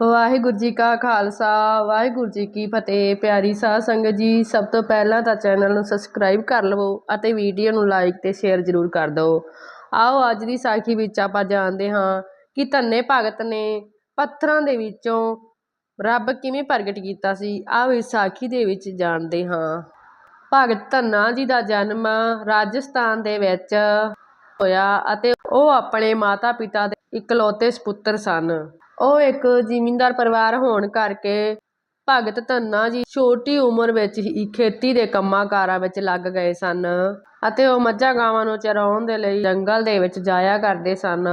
ਵਾਹਿਗੁਰੂ ਜੀ ਕਾ ਖਾਲਸਾ, ਵਾਹਿਗੁਰੂ ਜੀ ਕੀ ਫਤਿਹ। ਪਿਆਰੀ ਸਾਧ ਸੰਗਤ ਜੀ, ਸਭ ਤੋਂ ਪਹਿਲਾਂ ਤਾਂ ਚੈਨਲ ਨੂੰ ਸਬਸਕ੍ਰਾਈਬ ਕਰ ਲਵੋ ਅਤੇ ਵੀਡੀਓ ਨੂੰ ਲਾਈਕ ਤੇ ਸ਼ੇਅਰ ਜ਼ਰੂਰ ਕਰ ਦਿਓ। ਆਓ ਅੱਜ ਦੀ ਸਾਖੀ ਵਿੱਚ ਆਪਾਂ ਜਾਣਦੇ ਹਾਂ ਕਿ ਧੰਨੇ ਭਗਤ ਨੇ ਪੱਥਰਾਂ ਦੇ ਵਿੱਚੋਂ ਰੱਬ ਕਿਵੇਂ ਪ੍ਰਗਟ ਕੀਤਾ ਸੀ। ਆਓ ਇਸ ਸਾਖੀ ਦੇ ਵਿੱਚ ਜਾਣਦੇ ਹਾਂ। ਭਗਤ ਧੰਨਾ ਜੀ ਦਾ ਜਨਮ ਰਾਜਸਥਾਨ ਦੇ ਵਿੱਚ ਹੋਇਆ ਅਤੇ ਉਹ ਆਪਣੇ ਮਾਤਾ ਪਿਤਾ ਦੇ ਇਕਲੌਤੇ ਸਪੁੱਤਰ ਸਨ। ਉਹ ਇੱਕ ਜ਼ਿਮੀਂਦਾਰ ਪਰਿਵਾਰ ਹੋਣ ਕਰਕੇ ਭਗਤ ਧੰਨਾ ਜੀ ਛੋਟੀ ਉਮਰ ਵਿੱਚ ਹੀ ਖੇਤੀ ਦੇ ਕੰਮਾਂ ਕਾਰਾਂ ਵਿੱਚ ਲੱਗ ਗਏ ਸਨ ਅਤੇ ਉਹ ਮੱਝਾਂ ਗਾਵਾਂ ਨੂੰ ਚਰਾਉਣ ਦੇ ਲਈ ਜੰਗਲ ਦੇ ਵਿੱਚ ਜਾਇਆ ਕਰਦੇ ਸਨ,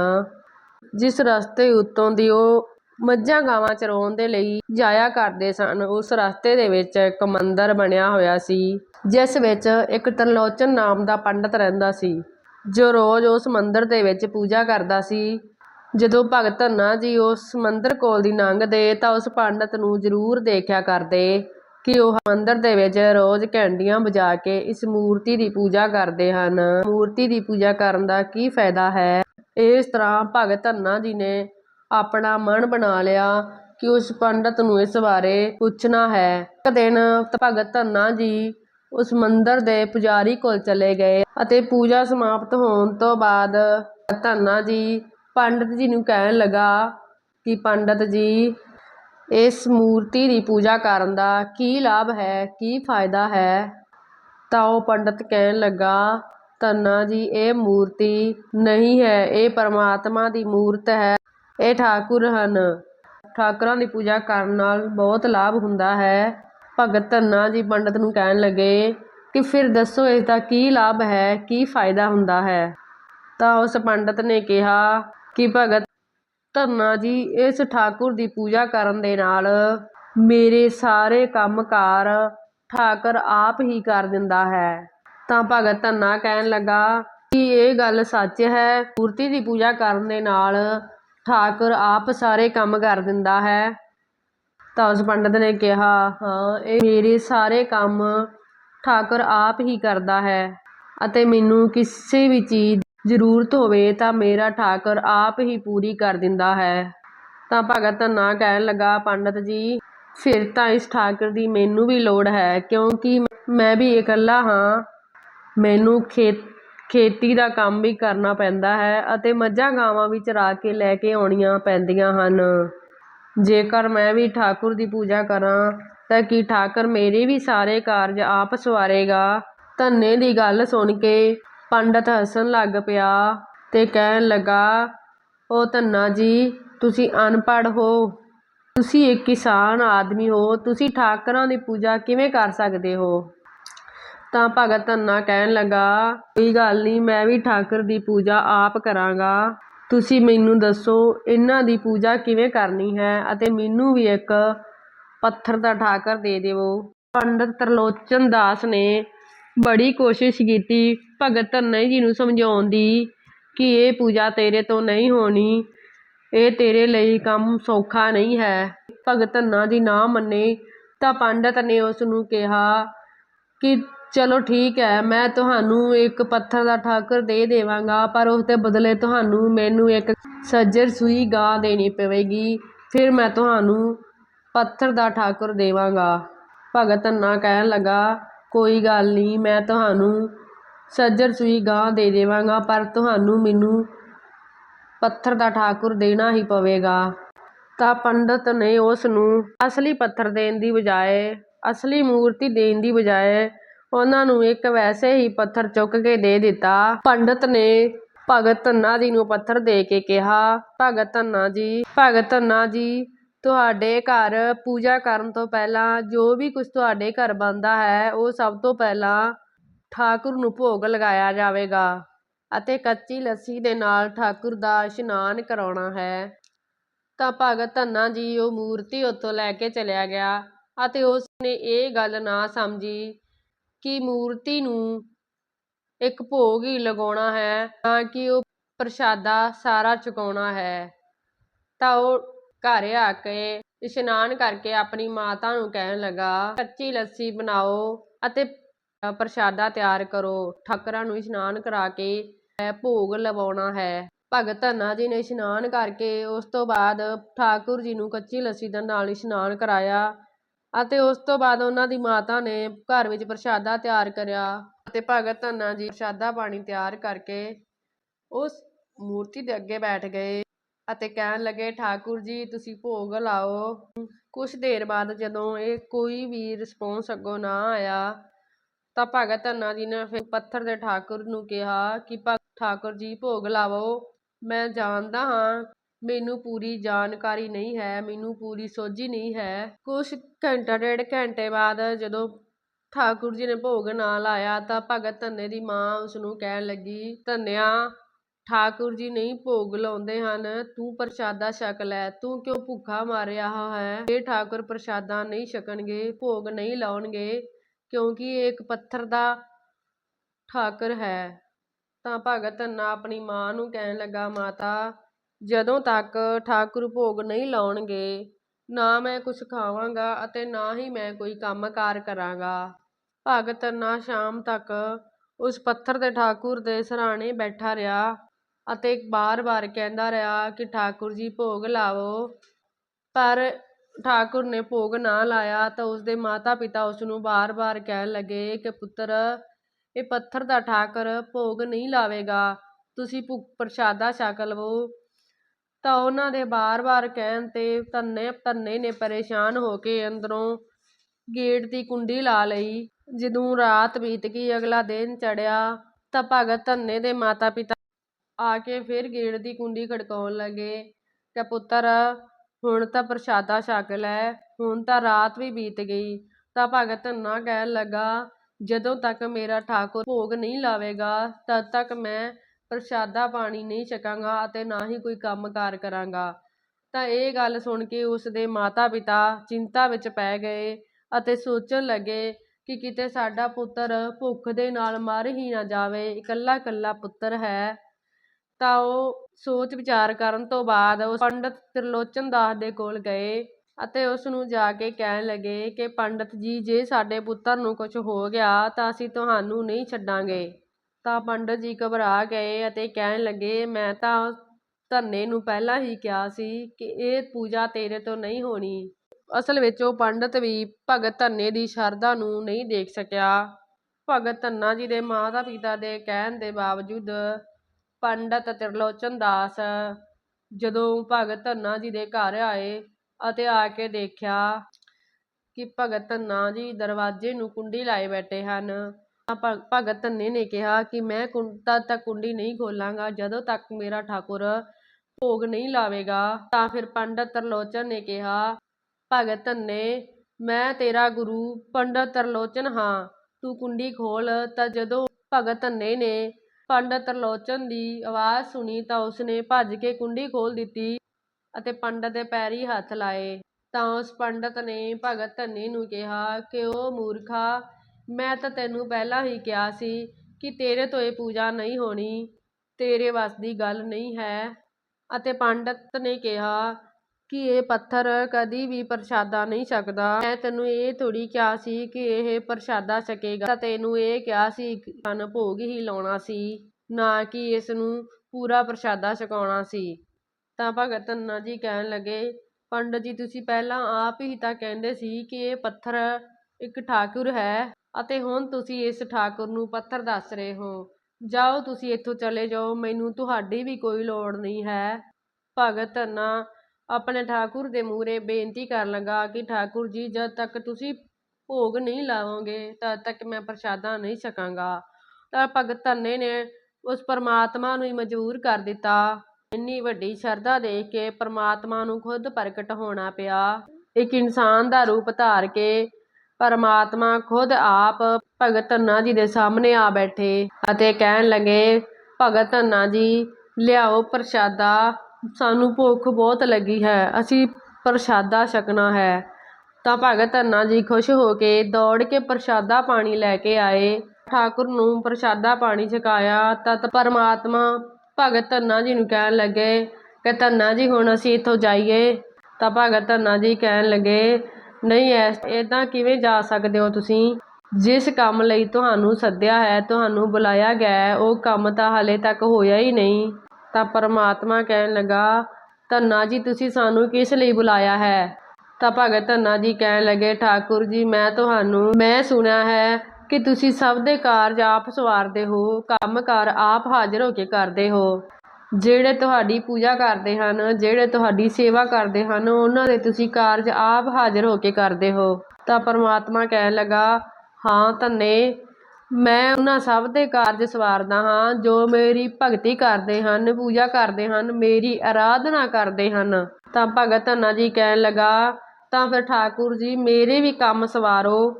ਜਿਸ ਰਸਤੇ ਉੱਤੋਂ ਦੀ ਉਹ ਮੱਝਾਂ ਗਾਵਾਂ ਚਰਾਉਣ ਦੇ ਲਈ ਜਾਇਆ ਕਰਦੇ ਸਨ। ਉਸ ਰਸਤੇ ਦੇ ਵਿੱਚ ਇੱਕ ਮੰਦਿਰ ਬਣਿਆ ਹੋਇਆ ਸੀ, ਜਿਸ ਵਿੱਚ ਇੱਕ ਤਰਲੋਚਨ ਨਾਮ ਦਾ ਪੰਡਤ ਰਹਿੰਦਾ ਸੀ, ਜੋ ਰੋਜ਼ ਉਸ ਮੰਦਿਰ ਦੇ ਵਿੱਚ ਪੂਜਾ ਕਰਦਾ ਸੀ। ਜਦੋਂ ਭਗਤ ਧੰਨਾ ਜੀ ਉਸ ਮੰਦਿਰ ਕੋਲ ਦੀ ਲੰਘਦੇ ਤਾਂ ਉਸ ਪੰਡਤ ਨੂੰ ਜ਼ਰੂਰ ਦੇਖਿਆ ਕਰਦੇ ਕਿ ਉਹ ਮੰਦਰ ਦੇ ਵਿੱਚ ਰੋਜ਼ ਘੰਟੀਆਂ ਵਜਾ ਕੇ ਇਸ ਮੂਰਤੀ ਦੀ ਪੂਜਾ ਕਰਦੇ ਹਨ। ਮੂਰਤੀ ਦੀ ਪੂਜਾ ਕਰਨ ਦਾ ਕੀ ਫਾਇਦਾ ਹੈ? ਇਸ ਤਰ੍ਹਾਂ ਭਗਤ ਧੰਨਾ ਜੀ ਨੇ ਆਪਣਾ ਮਨ ਬਣਾ ਲਿਆ ਕਿ ਉਸ ਪੰਡਤ ਨੂੰ ਇਸ ਬਾਰੇ ਪੁੱਛਣਾ ਹੈ। ਇੱਕ ਦਿਨ ਭਗਤ ਧੰਨਾ ਜੀ ਉਸ ਮੰਦਰ ਦੇ ਪੁਜਾਰੀ ਕੋਲ ਚਲੇ ਗਏ ਅਤੇ ਪੂਜਾ ਸਮਾਪਤ ਹੋਣ ਤੋਂ ਬਾਅਦ ਧੰਨਾ ਜੀ ਪੰਡਤ ਜੀ ਨੂੰ ਕਹਿਣ ਲੱਗਾ ਕਿ ਪੰਡਤ ਜੀ, ਇਸ ਮੂਰਤੀ ਦੀ ਪੂਜਾ ਕਰਨ ਦਾ ਕੀ ਲਾਭ ਹੈ, ਕੀ ਫਾਇਦਾ ਹੈ? ਤਾਂ ਉਹ ਪੰਡਤ ਕਹਿਣ ਲੱਗਾ, ਧੰਨਾ ਜੀ, ਇਹ ਮੂਰਤੀ ਨਹੀਂ ਹੈ, ਇਹ ਪਰਮਾਤਮਾ ਦੀ ਮੂਰਤ ਹੈ, ਇਹ ਠਾਕੁਰ ਹਨ। ਠਾਕੁਰਾਂ ਦੀ ਪੂਜਾ ਕਰਨ ਨਾਲ ਬਹੁਤ ਲਾਭ ਹੁੰਦਾ ਹੈ। ਭਗਤ ਧੰਨਾ ਜੀ ਪੰਡਤ ਨੂੰ ਕਹਿਣ ਲੱਗੇ ਕਿ ਫਿਰ ਦੱਸੋ, ਇਸ ਦਾ ਕੀ ਲਾਭ ਹੈ, ਕੀ ਫਾਇਦਾ ਹੁੰਦਾ ਹੈ? ਤਾਂ ਉਸ ਪੰਡਤ ਨੇ ਕਿਹਾ ਕਿ ਭਗਤ ਧੰਨਾ ਜੀ ਇਸ ਠਾਕੁਰ ਦੀ ਪੂਜਾ ਕਰਨ ਦੇ ਨਾਲ ਮੇਰੇ ਸਾਰੇ ਕੰਮਕਾਰ ਠਾਕਰ ਆਪ ਹੀ ਕਰ ਦਿੰਦਾ ਹੈ। ਤਾਂ ਭਗਤ ਧੰਨਾ ਕਹਿਣ ਲੱਗਾ ਕਿ ਇਹ ਗੱਲ ਸੱਚ ਹੈ, ਮੂਰਤੀ ਦੀ ਪੂਜਾ ਕਰਨ ਦੇ ਨਾਲ ਠਾਕੁਰ ਆਪ ਸਾਰੇ ਕੰਮ ਕਰ ਦਿੰਦਾ ਹੈ। ਤਾਂ ਉਸ ਪੰਡਤ ਨੇ ਕਿਹਾ, ਹਾਂ, ਇਹ ਮੇਰੇ ਸਾਰੇ ਕੰਮ ਠਾਕੁਰ ਆਪ ਹੀ ਕਰਦਾ ਹੈ ਅਤੇ ਮੈਨੂੰ ਕਿਸੇ ਵੀ ਚੀਜ਼ ਜ਼ਰੂਰਤ ਹੋਵੇ ਤਾਂ ਮੇਰਾ ਠਾਕੁਰ ਆਪ ਹੀ ਪੂਰੀ ਕਰ ਦਿੰਦਾ ਹੈ। ਤਾਂ ਭਗਤ ਧੰਨਾ ਕਹਿਣ ਲੱਗਾ, ਪੰਡਤ ਜੀ, ਫਿਰ ਤਾਂ ਇਸ ਠਾਕੁਰ ਦੀ ਮੈਨੂੰ ਵੀ ਲੋੜ ਹੈ, ਕਿਉਂਕਿ ਮੈਂ ਵੀ ਇਕੱਲਾ ਹਾਂ। ਮੈਨੂੰ ਖੇਤ, ਖੇਤੀ ਦਾ ਕੰਮ ਵੀ ਕਰਨਾ ਪੈਂਦਾ ਹੈ ਅਤੇ ਮੱਝਾਂ ਗਾਵਾਂ ਵੀ ਚਰਾ ਕੇ ਲੈ ਕੇ ਆਉਣੀਆਂ ਪੈਂਦੀਆਂ ਹਨ। ਜੇਕਰ ਮੈਂ ਵੀ ਠਾਕੁਰ ਦੀ ਪੂਜਾ ਕਰਾਂ, ਤਾਂ ਕੀ ਠਾਕੁਰ ਮੇਰੇ ਵੀ ਸਾਰੇ ਕਾਰਜ ਆਪ ਸਵਾਰੇਗਾ? ਧੰਨੇ ਦੀ ਗੱਲ ਸੁਣ ਕੇ ਪੰਡਤ ਹੱਸਣ ਲੱਗ ਪਿਆ ਤੇ ਕਹਿਣ ਲੱਗਾ ਉਹ ਧੰਨਾ ਜੀ, ਤੁਸੀਂ ਅਨਪੜ੍ਹ ਹੋ। ਤੁਸੀਂ ਇੱਕ ਕਿਸਾਨ ਆਦਮੀ ਹੋ। ਤੁਸੀਂ ਠਾਕਰਾਂ ਦੀ ਪੂਜਾ ਕਿਵੇਂ ਕਰ ਸਕਦੇ ਹੋ? ਤਾਂ ਭਗਤ ਧੰਨਾ ਕਹਿਣ ਲੱਗਾ, ਕੋਈ ਗੱਲ ਨਹੀਂ, ਮੈਂ ਵੀ ਠਾਕਰ ਦੀ ਪੂਜਾ ਆਪ ਕਰਾਂਗਾ। ਤੁਸੀਂ ਮੈਨੂੰ ਦੱਸੋ, ਇਹਨਾਂ ਦੀ ਪੂਜਾ ਕਿਵੇਂ ਕਰਨੀ ਹੈ ਅਤੇ ਮੈਨੂੰ ਵੀ ਇੱਕ ਪੱਥਰ ਦਾ ਠਾਕਰ ਦੇ ਦੇਵੋ। ਪੰਡਤ ਤਰਲੋਚਨ ਦਾਸ ਨੇ ਬੜੀ ਕੋਸ਼ਿਸ਼ ਕੀਤੀ, ਭਗਤ ਧੰਨਾ ਜੀ ਨੂੰ ਸਮਝਾਉਣ ਦੀ ਕਿ ਇਹ ਪੂਜਾ ਤੇਰੇ ਤੋਂ ਨਹੀਂ ਹੋਣੀ, ਇਹ ਤੇਰੇ ਲਈ ਕੰਮ ਸੌਖਾ ਨਹੀਂ ਹੈ। ਭਗਤ ਧੰਨਾ ਜੀ ਨਾ ਮੰਨੇ ਤਾਂ ਪੰਡਤ ਨੇ ਉਸ ਨੂੰ ਕਿਹਾ ਕਿ ਚਲੋ ਠੀਕ ਹੈ, ਮੈਂ ਤੁਹਾਨੂੰ ਇੱਕ ਪੱਥਰ ਦਾ ਠਾਕਰ ਦੇ ਦੇਵਾਂਗਾ, ਪਰ ਉਸ ਦੇ ਬਦਲੇ ਤੁਹਾਨੂੰ ਮੈਨੂੰ ਇੱਕ ਸੱਜਰ ਸੂਈ ਗਾਂ ਦੇਣੀ ਪਵੇਗੀ, ਫਿਰ ਮੈਂ ਤੁਹਾਨੂੰ ਪੱਥਰ ਦਾ ਠਾਕੁਰ ਦੇਵਾਂਗਾ। ਭਗਤ ਧੰਨਾ ਕਹਿਣ ਲੱਗਾ ਕੋਈ ਗੱਲ ਨਹੀਂ ਮੈਂ ਤੁਹਾਨੂੰ ਸੱਜਰ ਸੂਈ ਗਾਂਹ ਦੇ ਦੇਵਾਂਗਾ, ਪਰ ਤੁਹਾਨੂੰ ਮੈਨੂੰ ਪੱਥਰ ਦਾ ਠਾਕੁਰ ਦੇਣਾ ਹੀ ਪਵੇਗਾ। ਤਾਂ ਪੰਡਤ ਨੇ ਉਸ ਨੂੰ ਅਸਲੀ ਪੱਥਰ ਦੇਣ ਦੀ ਬਜਾਏ, ਅਸਲੀ ਮੂਰਤੀ ਦੇਣ ਦੀ ਬਜਾਏ ਉਹਨਾਂ ਨੂੰ ਇੱਕ ਵੈਸੇ ਹੀ ਪੱਥਰ ਚੁੱਕ ਕੇ ਦੇ ਦਿੱਤਾ। ਪੰਡਤ ਨੇ ਭਗਤ ਧੰਨਾ ਜੀ ਨੂੰ ਪੱਥਰ ਦੇ ਕੇ ਕਿਹਾ, ਭਗਤ ਧੰਨਾ ਜੀ, ਭਗਤ ਧੰਨਾ ਜੀ ਤੁਹਾਡੇ ਘਰ ਪੂਜਾ ਕਰਨ ਤੋਂ ਪਹਿਲਾਂ ਜੋ ਵੀ ਕੁਛ ਤੁਹਾਡੇ ਘਰ ਬਣਦਾ ਹੈ, ਉਹ ਸਭ ਤੋਂ ਪਹਿਲਾਂ ਠਾਕੁਰ ਨੂੰ ਭੋਗ ਲਗਾਇਆ ਜਾਵੇਗਾ ਅਤੇ ਕੱਚੀ ਲੱਸੀ ਦੇ ਨਾਲ ਠਾਕੁਰ ਦਾ ਇਸ਼ਨਾਨ ਕਰਾਉਣਾ ਹੈ। ਤਾਂ ਭਗਤ ਧੰਨਾ ਜੀ ਉਹ ਮੂਰਤੀ ਉੱਥੋਂ ਲੈ ਕੇ ਚਲਿਆ ਗਿਆ ਅਤੇ ਉਸ ਨੇ ਇਹ ਗੱਲ ਨਾ ਸਮਝੀ ਕਿ ਮੂਰਤੀ ਨੂੰ ਇੱਕ ਭੋਗ ਹੀ ਲਗਾਉਣਾ ਹੈ ਤਾਂ ਕਿ ਉਹ ਪ੍ਰਸ਼ਾਦਾ ਸਾਰਾ ਚੁਕਾਉਣਾ ਹੈ। ਤਾਂ ਉਹ ਘਰ ਆ ਕੇ ਇਸ਼ਨਾਨ ਕਰਕੇ ਆਪਣੀ ਮਾਤਾ ਨੂੰ ਕਹਿਣ ਲੱਗਾ, ਕੱਚੀ ਲੱਸੀ ਬਣਾਓ ਅਤੇ ਪ੍ਰਸ਼ਾਦਾ ਤਿਆਰ ਕਰੋ। ਠਾਕਰਾਂ ਨੂੰ ਇਸ਼ਨਾਨ ਕਰਾ ਕੇ ਭੋਗ ਲਵਾਉਣਾ ਹੈ। ਭਗਤ ਧੰਨਾ ਜੀ ਨੇ ਇਸ਼ਨਾਨ ਕਰਕੇ ਉਸ ਤੋਂ ਬਾਅਦ ਠਾਕੁਰ ਜੀ ਨੂੰ ਕੱਚੀ ਲੱਸੀ ਦੇ ਨਾਲ ਇਸ਼ਨਾਨ ਕਰਾਇਆ ਅਤੇ ਉਸ ਤੋਂ ਬਾਅਦ ਉਹਨਾਂ ਦੀ ਮਾਤਾ ਨੇ ਘਰ ਵਿੱਚ ਪ੍ਰਸ਼ਾਦਾ ਤਿਆਰ ਕਰਿਆ ਅਤੇ ਭਗਤ ਧੰਨਾ ਜੀ ਪ੍ਰਸ਼ਾਦਾ ਪਾਣੀ ਤਿਆਰ ਕਰਕੇ ਉਸ ਮੂਰਤੀ ਦੇ ਅੱਗੇ ਬੈਠ ਗਏ। ਅਤੇ ਕਹਿਣ ਲੱਗੇ, ਠਾਕੁਰ ਜੀ, ਤੁਸੀਂ ਭੋਗ ਲਾਓ। ਕੁਛ ਦੇਰ ਬਾਅਦ ਜਦੋਂ ਇਹ ਕੋਈ ਵੀ ਰਿਸਪੌਂਸ ਅੱਗੋਂ ਨਾ ਆਇਆ, ਤਾਂ ਭਗਤ ਧੰਨਾ ਜੀ ਨੇ ਫਿਰ ਪੱਥਰ ਦੇ ਠਾਕੁਰ ਨੂੰ ਕਿਹਾ ਕਿ ਭਗਤ ਠਾਕੁਰ ਜੀ, ਭੋਗ ਲਾਵੋ। ਮੈਂ ਜਾਣਦਾ ਹਾਂ, ਮੈਨੂੰ ਪੂਰੀ ਜਾਣਕਾਰੀ ਨਹੀਂ ਹੈ, ਮੈਨੂੰ ਪੂਰੀ ਸੋਝੀ ਨਹੀਂ ਹੈ। ਕੁਛ ਘੰਟਾ, ਡੇਢ ਘੰਟੇ ਬਾਅਦ ਜਦੋਂ ਠਾਕੁਰ ਜੀ ਨੇ ਭੋਗ ਨਾ ਲਾਇਆ, ਤਾਂ ਭਗਤ ਧੰਨੇ ਦੀ ਮਾਂ ਉਸ ਨੂੰ ਕਹਿਣ ਲੱਗੀ, ਧੰਨਿਆ ਠਾਕੁਰ ਜੀ ਨਹੀਂ ਭੋਗ ਲਾਉਂਦੇ ਹਨ। ਤੂੰ ਪ੍ਰਸ਼ਾਦਾ ਛਕ ਲੈ, ਤੂੰ ਕਿਉਂ ਭੁੱਖਾ ਮਾਰਿਆ ਹੈ? ਇਹ ਠਾਕੁਰ, ਪ੍ਰਸ਼ਾਦਾ ਨਹੀਂ ਛਕਣਗੇ, ਭੋਗ ਨਹੀਂ ਲਾਉਣਗੇ, ਕਿਉਂਕਿ ਇਹ ਇੱਕ ਪੱਥਰ ਦਾ ਠਾਕੁਰ ਹੈ। ਤਾਂ ਭਗਤ ਧੰਨਾ ਆਪਣੀ ਮਾਂ ਨੂੰ ਕਹਿਣ ਲੱਗਾ, ਮਾਤਾ, ਜਦੋਂ ਤੱਕ ਠਾਕੁਰ ਭੋਗ ਨਹੀਂ ਲਾਉਣਗੇ, ਨਾ ਮੈਂ ਕੁਝ ਖਾਵਾਂਗਾ ਅਤੇ ਨਾ ਹੀ ਮੈਂ ਕੋਈ ਕੰਮਕਾਰ ਕਰਾਂਗਾ। ਭਗਤ ਧੰਨਾ ਸ਼ਾਮ ਤੱਕ ਉਸ ਪੱਥਰ ਦੇ ਠਾਕੁਰ ਦੇ ਸਰਾਣੇ ਬੈਠਾ ਰਿਹਾ। ਅਤੇ ਵਾਰ ਵਾਰ ਕਹਿੰਦਾ ਰਿਹਾ ਕਿ ਠਾਕੁਰ ਜੀ ਭੋਗ ਲਾਵੋ। ਪਰ ਠਾਕੁਰ ਨੇ ਭੋਗ ਨਾ ਲਾਇਆ ਤਾਂ ਉਸਦੇ ਮਾਤਾ-ਪਿਤਾ ਉਸ ਨੂੰ ਬਾਰ-ਬਾਰ ਕਹਿਣ ਲੱਗੇ ਕਿ ਪੁੱਤਰ, ਇਹ ਪੱਥਰ ਦਾ ਠਾਕੁਰ ਭੋਗ ਨਹੀਂ ਲਾਵੇਗਾ। ਤੁਸੀਂ ਭੁੱਖ ਪ੍ਰਸ਼ਾਦਾ ਛਕ ਲਵੋ। ਤਾਂ ਉਹਨਾਂ ਦੇ ਵਾਰ ਵਾਰ ਕਹਿਣ ਤੇ ਧੰਨੇ ਧੰਨੇ ਨੇ ਪਰੇਸ਼ਾਨ ਹੋ ਕੇ ਅੰਦਰੋਂ ਗੇਟ ਦੀ ਕੁੰਡੀ ਲਾ ਲਈ। ਜਦੋਂ ਰਾਤ ਬੀਤ ਗਈ, ਅਗਲਾ ਦਿਨ ਚੜਿਆ ਤਾਂ ਭਗਤ ਧੰਨੇ ਦੇ ਮਾਤਾ-ਪਿਤਾ ਆ ਕੇ ਫਿਰ ਗੇਟ ਦੀ ਕੁੰਡੀ ਖੜਕਾਉਣ ਲੱਗੇ ਕਿ ਪੁੱਤਰ, ਹੁਣ ਤਾਂ ਪ੍ਰਸ਼ਾਦਾ ਛਕ ਲੈ, ਹੁਣ ਤਾਂ ਰਾਤ ਵੀ ਬੀਤ ਗਈ। ਤਾਂ ਭਗਤ ਧੰਨਾ ਕਹਿਣ ਲੱਗਾ, ਜਦੋਂ ਤੱਕ ਮੇਰਾ ਠਾਕੁਰ ਭੋਗ ਨਹੀਂ ਲਾਵੇਗਾ, ਤਦ ਤੱਕ ਮੈਂ ਪ੍ਰਸ਼ਾਦਾ ਪਾਣੀ ਨਹੀਂ ਛਕਾਂਗਾ ਅਤੇ ਨਾ ਹੀ ਕੋਈ ਕੰਮਕਾਰ ਕਰਾਂਗਾ। ਤਾਂ ਇਹ ਗੱਲ ਸੁਣ ਕੇ ਉਸ ਦੇ ਮਾਤਾ-ਪਿਤਾ ਚਿੰਤਾ ਵਿੱਚ ਪੈ ਗਏ ਅਤੇ ਸੋਚਣ ਲੱਗੇ ਕਿ ਕਿਤੇ ਸਾਡਾ ਪੁੱਤਰ ਭੁੱਖ ਦੇ ਨਾਲ ਮਰ ਹੀ ਨਾ ਜਾਵੇ ਇਕੱਲਾ ਇਕੱਲਾ ਪੁੱਤਰ ਹੈ। ਤਾਂ ਉਹ ਸੋਚ ਵਿਚਾਰ ਕਰਨ ਤੋਂ ਬਾਅਦ ਉਸ ਪੰਡਤ ਤ੍ਰਿਲੋਚਨ ਦਾਸ ਦੇ ਕੋਲ ਗਏ ਅਤੇ ਉਸ ਨੂੰ ਜਾ ਕੇ ਕਹਿਣ ਲੱਗੇ ਕਿ, ਪੰਡਤ ਜੀ, ਜੇ ਸਾਡੇ ਪੁੱਤਰ ਨੂੰ ਕੁਝ ਹੋ ਗਿਆ ਤਾਂ ਅਸੀਂ ਤੁਹਾਨੂੰ ਨਹੀਂ ਛੱਡਾਂਗੇ। ਤਾਂ ਪੰਡਤ ਜੀ ਘਬਰਾ ਗਏ ਅਤੇ ਕਹਿਣ ਲੱਗੇ, ਮੈਂ ਤਾਂ ਧੰਨੇ ਨੂੰ ਪਹਿਲਾਂ ਹੀ ਕਿਹਾ ਸੀ ਕਿ ਇਹ ਪੂਜਾ ਤੇਰੇ ਤੋਂ ਨਹੀਂ ਹੋਣੀ। ਅਸਲ ਵਿੱਚ ਉਹ ਪੰਡਤ ਵੀ ਭਗਤ ਧੰਨੇ ਦੀ ਸ਼ਰਧਾ ਨੂੰ ਨਹੀਂ ਦੇਖ ਸਕਿਆ। ਭਗਤ ਧੰਨਾ ਜੀ ਦੇ ਮਾਤਾ ਪਿਤਾ ਦੇ ਕਹਿਣ ਦੇ ਬਾਵਜੂਦ ਪੰਡਤ ਤ੍ਰਿਲੋਚਨ ਦਾਸ ਜਦੋਂ ਭਗਤ ਧੰਨਾ ਜੀ ਦੇ ਘਰ ਆਏ ਅਤੇ ਆ ਕੇ ਦੇਖਿਆ ਕਿ ਭਗਤ ਧੰਨਾ ਜੀ ਦਰਵਾਜ਼ੇ ਨੂੰ ਕੁੰਡੀ ਲਾਏ ਬੈਠੇ ਹਨ, ਤਾਂ ਭ ਭਗਤ ਧੰਨੇ ਨੇ ਕਿਹਾ ਕਿ ਮੈਂ ਤਦ ਤੱਕ ਕੁੰਡੀ ਨਹੀਂ ਖੋਲਾਂਗਾ, ਜਦੋਂ ਤੱਕ ਮੇਰਾ ਠਾਕੁਰ ਭੋਗ ਨਹੀਂ ਲਾਵੇਗਾ, ਤਾਂ ਫਿਰ ਪੰਡਤ ਤ੍ਰਿਲੋਚਨ ਨੇ ਕਿਹਾ, ਭਗਤ ਧੰਨੇ, ਮੈਂ ਤੇਰਾ ਗੁਰੂ ਪੰਡਤ ਤ੍ਰਿਲੋਚਨ ਹਾਂ, ਤੂੰ ਕੁੰਡੀ ਖੋਲ, ਤਾਂ ਜਦੋਂ ਭਗਤ ਧੰਨੇ ਨੇ ਪੰਡਤ ਤ੍ਰਿਲੋਚਨ ਦੀ ਆਵਾਜ਼ ਸੁਣੀ ਤਾਂ ਉਸਨੇ ਭੱਜ ਕੇ ਕੁੰਡੀ ਖੋਲ ਦਿੱਤੀ ਅਤੇ ਪੰਡਤ ਦੇ ਪੈਰੀ ਹੱਥ ਲਾਏ। ਤਾਂ ਉਸ ਪੰਡਤ ਨੇ ਭਗਤ ਧੰਨੇ ਨੂੰ ਕਿਹਾ ਕਿ ਉਹ ਮੂਰਖਾ, ਮੈਂ ਤਾਂ ਤੈਨੂੰ ਪਹਿਲਾਂ ਹੀ ਕਿਹਾ ਸੀ ਕਿ ਤੇਰੇ ਤੋਂ ਇਹ ਪੂਜਾ ਨਹੀਂ ਹੋਣੀ, ਤੇਰੇ ਵੱਸ ਦੀ ਗੱਲ ਨਹੀਂ ਹੈ। ਅਤੇ ਪੰਡਤ ਨੇ ਕਿਹਾ ਕਿ ਇਹ ਪੱਥਰ ਕਦੀ ਵੀ ਪ੍ਰਸ਼ਾਦਾ ਨਹੀਂ ਸਕਦਾ ਮੈਂ ਤੈਨੂੰ ਇਹ ਥੋੜੀ ਕਿਹਾ ਸੀ ਕਿ ਇਹ ਪ੍ਰਸ਼ਾਦਾ ਛਕੇਗਾ। ਤਾਂ ਤੈਨੂੰ ਇਹ ਕਿਹਾ ਸੀ ਕਿ ਸਾਨੂੰ ਭੋਗ ਹੀ ਲਾਉਣਾ ਸੀ, ਨਾ ਕਿ ਇਸ ਨੂੰ ਪੂਰਾ ਪ੍ਰਸ਼ਾਦਾ ਛਕਾਉਣਾ ਸੀ। ਤਾਂ ਭਗਤ ਧੰਨਾ ਜੀ ਕਹਿਣ ਲੱਗੇ, ਪੰਡਤ ਜੀ, ਤੁਸੀਂ ਪਹਿਲਾਂ ਆਪ ਹੀ ਤਾਂ ਕਹਿੰਦੇ ਸੀ ਕਿ ਇਹ ਪੱਥਰ ਇੱਕ ਠਾਕੁਰ ਹੈ ਅਤੇ ਹੁਣ ਤੁਸੀਂ ਇਸ ਠਾਕੁਰ ਨੂੰ ਪੱਥਰ ਦੱਸ ਰਹੇ ਹੋ। ਜਾਓ ਤੁਸੀਂ ਇੱਥੋਂ ਚਲੇ ਜਾਓ, ਮੈਨੂੰ ਤੁਹਾਡੀ ਵੀ ਕੋਈ ਲੋੜ ਨਹੀਂ ਹੈ। ਭਗਤ ਧੰਨਾ ਆਪਣੇ ਠਾਕੁਰ ਦੇ ਮੂਹਰੇ ਬੇਨਤੀ ਕਰਨ ਲੱਗਾ ਕਿ ਠਾਕੁਰ ਜੀ, ਜਦ ਤੱਕ ਤੁਸੀਂ ਭੋਗ ਨਹੀਂ ਲਾਵੋਗੇ, ਤਦ ਤੱਕ ਮੈਂ ਪ੍ਰਸ਼ਾਦਾ ਨਹੀਂ ਛਕਾਂਗਾ। ਤਾਂ ਭਗਤ ਧੰਨੇ ਨੇ ਉਸ ਪਰਮਾਤਮਾ ਨੂੰ ਹੀ ਮਜਬੂਰ ਕਰ ਦਿੱਤਾ। ਇੰਨੀ ਵੱਡੀ ਸ਼ਰਧਾ ਦੇਖ ਕੇ ਪਰਮਾਤਮਾ ਨੂੰ ਖੁਦ ਪ੍ਰਗਟ ਹੋਣਾ ਪਿਆ। ਇੱਕ ਇਨਸਾਨ ਦਾ ਰੂਪ ਧਾਰ ਕੇ ਪਰਮਾਤਮਾ ਖੁਦ ਆਪ ਭਗਤ ਧੰਨਾ ਜੀ ਦੇ ਸਾਹਮਣੇ ਆ ਬੈਠੇ ਅਤੇ ਕਹਿਣ ਲੱਗੇ, ਭਗਤ ਧੰਨਾ ਜੀ, ਲਿਆਓ ਪ੍ਰਸ਼ਾਦਾ। ਸਾਨੂੰ ਭੁੱਖ ਬਹੁਤ ਲੱਗੀ ਹੈ, ਅਸੀਂ ਪ੍ਰਸ਼ਾਦਾ ਛਕਣਾ ਹੈ। ਤਾਂ ਭਗਤ ਧੰਨਾ ਜੀ ਖੁਸ਼ ਹੋ ਕੇ ਦੌੜ ਕੇ ਪ੍ਰਸ਼ਾਦਾ ਪਾਣੀ ਲੈ ਕੇ ਆਏ। ਠਾਕੁਰ ਨੂੰ ਪ੍ਰਸ਼ਾਦਾ ਪਾਣੀ ਛਕਾਇਆ ਤਦ ਪਰਮਾਤਮਾ ਭਗਤ ਧੰਨਾ ਜੀ ਨੂੰ ਕਹਿਣ ਲੱਗੇ ਕਿ ਧੰਨਾ ਜੀ ਹੁਣ ਅਸੀਂ ਇੱਥੋਂ ਜਾਈਏ। ਤਾਂ ਭਗਤ ਧੰਨਾ ਜੀ ਕਹਿਣ ਲੱਗੇ, ਨਹੀਂ ਐਸ ਇੱਦਾਂ ਕਿਵੇਂ ਜਾ ਸਕਦੇ ਹੋ ਤੁਸੀਂ? ਜਿਸ ਕੰਮ ਲਈ ਤੁਹਾਨੂੰ ਸੱਦਿਆ ਹੈ, ਤੁਹਾਨੂੰ ਬੁਲਾਇਆ ਗਿਆ ਉਹ ਕੰਮ ਤਾਂ ਹਾਲੇ ਤੱਕ ਹੋਇਆ ਹੀ ਨਹੀਂ। ਤਾਂ ਪਰਮਾਤਮਾ ਕਹਿਣ ਲੱਗਾ, ਧੰਨਾ ਜੀ, ਤੁਸੀਂ ਸਾਨੂੰ ਕਿਸ ਲਈ ਬੁਲਾਇਆ ਹੈ? ਤਾਂ ਭਗਤ ਧੰਨਾ ਜੀ ਕਹਿਣ ਲੱਗੇ, ਠਾਕੁਰ ਜੀ, ਮੈਂ ਤੁਹਾਨੂੰ, ਮੈਂ ਸੁਣਿਆ ਹੈ ਕਿ ਤੁਸੀਂ ਸਭ ਦੇ ਕਾਰਜ ਆਪ ਸਵਾਰਦੇ ਹੋ ਕੰਮਕਾਰ ਆਪ ਹਾਜ਼ਰ ਹੋ ਕੇ ਕਰਦੇ ਹੋ। ਜਿਹੜੇ ਤੁਹਾਡੀ ਪੂਜਾ ਕਰਦੇ ਹਨ, ਜਿਹੜੇ ਤੁਹਾਡੀ ਸੇਵਾ ਕਰਦੇ ਹਨ, ਉਹਨਾਂ ਦੇ ਤੁਸੀਂ ਕਾਰਜ ਆਪ ਹਾਜ਼ਰ ਹੋ ਕੇ ਕਰਦੇ ਹੋ। ਤਾਂ ਪਰਮਾਤਮਾ ਕਹਿਣ ਲੱਗਾ, ਹਾਂ, ਧੰਨੇ ਮੈਂ ਉਹਨਾਂ ਸਭ ਦੇ ਕਾਰਜ ਸਵਾਰਦਾ ਹਾਂ, ਜੋ ਮੇਰੀ ਭਗਤੀ ਕਰਦੇ ਹਨ, ਪੂਜਾ ਕਰਦੇ ਹਨ, ਮੇਰੀ ਅਰਾਧਨਾ ਕਰਦੇ ਹਨ। ਤਾਂ ਭਗਤ ਧੰਨਾ ਜੀ ਕਹਿਣ ਲੱਗਾ, ਤਾਂ ਫਿਰ ਠਾਕੁਰ ਜੀ, ਮੇਰੇ ਵੀ ਕੰਮ ਸਵਾਰੋ।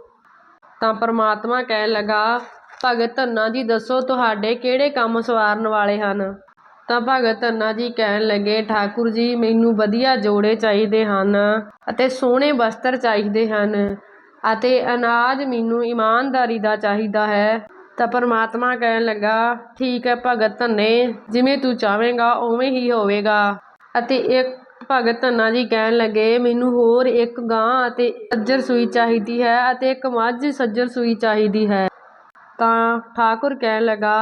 ਤਾਂ ਪਰਮਾਤਮਾ ਕਹਿਣ ਲੱਗਾ, ਭਗਤ ਧੰਨਾ ਜੀ, ਦੱਸੋ ਤੁਹਾਡੇ ਕਿਹੜੇ ਕੰਮ ਸਵਾਰਨ ਵਾਲੇ ਹਨ? ਤਾਂ ਭਗਤ ਧੰਨਾ ਜੀ ਕਹਿਣ ਲੱਗੇ, ਠਾਕੁਰ ਜੀ, ਮੈਨੂੰ ਵਧੀਆ ਜੋੜੇ ਚਾਹੀਦੇ ਹਨ ਅਤੇ ਸੋਹਣੇ ਵਸਤਰ ਚਾਹੀਦੇ ਹਨ। ਅਤੇ ਅਨਾਜ ਮੈਨੂੰ ਇਮਾਨਦਾਰੀ ਦਾ ਚਾਹੀਦਾ ਹੈ। ਤਾਂ ਪਰਮਾਤਮਾ ਕਹਿਣ ਲੱਗਾ, ਠੀਕ ਹੈ ਭਗਤ ਧੰਨੇ, ਜਿਵੇਂ ਤੂੰ ਚਾਹਵੇਂਗਾ, ਉਵੇਂ ਹੀ ਹੋਵੇਗਾ। ਅਤੇ ਇੱਕ ਭਗਤ ਧੰਨਾ ਜੀ ਕਹਿਣ ਲੱਗੇ, ਮੈਨੂੰ ਹੋਰ ਇੱਕ ਗਾਂ ਅਤੇ ਸੱਜਰ ਸੂਈ ਚਾਹੀਦੀ ਹੈ ਅਤੇ ਇੱਕ ਮੱਝ ਸੱਜਰ ਸੂਈ ਚਾਹੀਦੀ ਹੈ। ਤਾਂ ਠਾਕੁਰ ਕਹਿਣ ਲੱਗਾ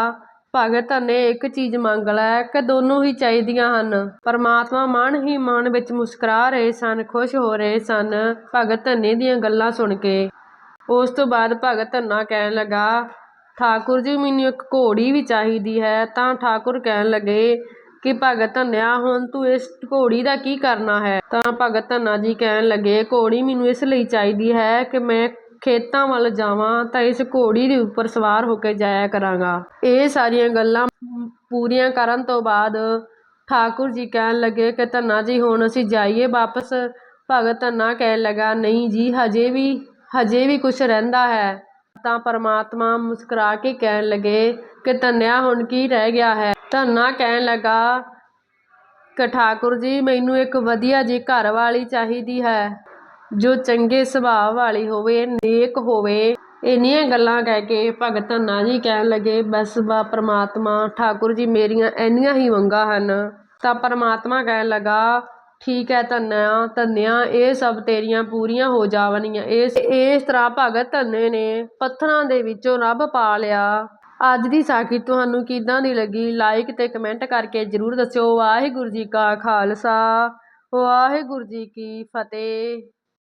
ਭਗਤ ਧੰਨੇ ਇੱਕ ਚੀਜ਼ ਮੰਗ ਲੈ ਕਿ ਦੋਨੋਂ ਹੀ ਚਾਹੀਦੀਆਂ ਹਨ। ਪਰਮਾਤਮਾ ਮਨ ਹੀ ਮਨ ਵਿੱਚ ਮੁਸਕਰਾ ਰਹੇ ਸਨ, ਖੁਸ਼ ਹੋ ਰਹੇ ਸਨ ਭਗਤ ਧੰਨੇ ਦੀਆਂ ਗੱਲਾਂ ਸੁਣ ਕੇ। ਉਸ ਤੋਂ ਬਾਅਦ ਭਗਤ ਧੰਨਾ ਕਹਿਣ ਲੱਗਾ, ਠਾਕੁਰ ਜੀ, ਮੈਨੂੰ ਇੱਕ ਘੋੜੀ ਵੀ ਚਾਹੀਦੀ ਹੈ। ਤਾਂ ਠਾਕੁਰ ਕਹਿਣ ਲੱਗੇ ਕਿ, ਭਗਤ ਧੰਨਿਆ, ਹੁਣ ਤੂੰ ਇਸ ਘੋੜੀ ਦਾ ਕੀ ਕਰਨਾ ਹੈ? ਤਾਂ ਭਗਤ ਧੰਨਾ ਜੀ ਕਹਿਣ ਲੱਗੇ, ਘੋੜੀ ਮੈਨੂੰ ਇਸ ਲਈ ਚਾਹੀਦੀ ਹੈ ਕਿ ਮੈਂ ਖੇਤਾਂ ਵੱਲ ਜਾਵਾਂ ਤਾਂ ਇਸ ਘੋੜੀ ਦੇ ਉੱਪਰ ਸਵਾਰ ਹੋ ਕੇ ਜਾਇਆ ਕਰਾਂਗਾ। ਇਹ ਸਾਰੀਆਂ ਗੱਲਾਂ ਪੂਰੀਆਂ ਕਰਨ ਤੋਂ ਬਾਅਦ ਠਾਕੁਰ ਜੀ ਕਹਿਣ ਲੱਗੇ ਕਿ ਧੰਨਾ ਜੀ, ਹੁਣ ਅਸੀਂ ਜਾਈਏ ਵਾਪਸ। ਭਗਤ ਧੰਨਾ ਕਹਿਣ ਲੱਗਾ, ਨਹੀਂ ਜੀ, ਹਜੇ ਵੀ ਹਜੇ ਵੀ ਕੁਝ ਰਹਿੰਦਾ ਹੈ। ਤਾਂ ਪਰਮਾਤਮਾ ਮੁਸਕਰਾ ਕੇ ਕਹਿਣ ਲੱਗੇ ਕਿ ਧੰਨਿਆ, ਹੁਣ ਕੀ ਰਹਿ ਗਿਆ ਹੈ? ਧੰਨਾ ਕਹਿਣ ਲੱਗਾ ਕਿ ਠਾਕੁਰ ਜੀ, ਮੈਨੂੰ ਇੱਕ ਵਧੀਆ ਜੀ ਘਰ ਵਾਲੀ ਚਾਹੀਦੀ ਹੈ। ਜੋ ਚੰਗੇ ਸੁਭਾਅ ਵਾਲੀ ਹੋਵੇ, ਨੇਕ ਹੋਵੇ। ਇੰਨੀਆਂ ਗੱਲਾਂ ਕਹਿ ਕੇ ਭਗਤ ਧੰਨਾ ਜੀ ਕਹਿਣ ਲੱਗੇ, ਬਸ ਬਾ ਪ੍ਰਮਾਤਮਾ, ਠਾਕੁਰ ਜੀ ਮੇਰੀਆਂ ਇੰਨੀਆਂ ਹੀ ਮੰਗਾਂ ਹਨ। ਤਾਂ ਪ੍ਰਮਾਤਮਾ ਕਹਿਣ ਲੱਗਾ, ਠੀਕ ਹੈ ਧੰਨਿਆ ਧੰਨਿਆ, ਇਹ ਸਭ ਤੇਰੀਆਂ ਪੂਰੀਆਂ ਹੋ ਜਾਵਣੀਆਂ। ਇਸ ਇਸ ਤਰ੍ਹਾਂ ਭਗਤ ਧੰਨੇ ਨੇ ਪੱਥਰਾਂ ਦੇ ਵਿੱਚੋਂ ਰੱਬ ਪਾ ਲਿਆ। ਅੱਜ ਦੀ ਸਾਖੀ ਤੁਹਾਨੂੰ ਕਿੱਦਾਂ ਦੀ ਲੱਗੀ? ਲਾਈਕ ਤੇ ਕਮੈਂਟ ਕਰਕੇ ਜਰੂਰ ਦੱਸਿਓ। ਵਾਹਿਗੁਰੂ ਜੀ ਕਾ ਖਾਲਸਾ, ਵਾਹਿਗੁਰੂ ਜੀ ਕੀ ਫਤਿਹ।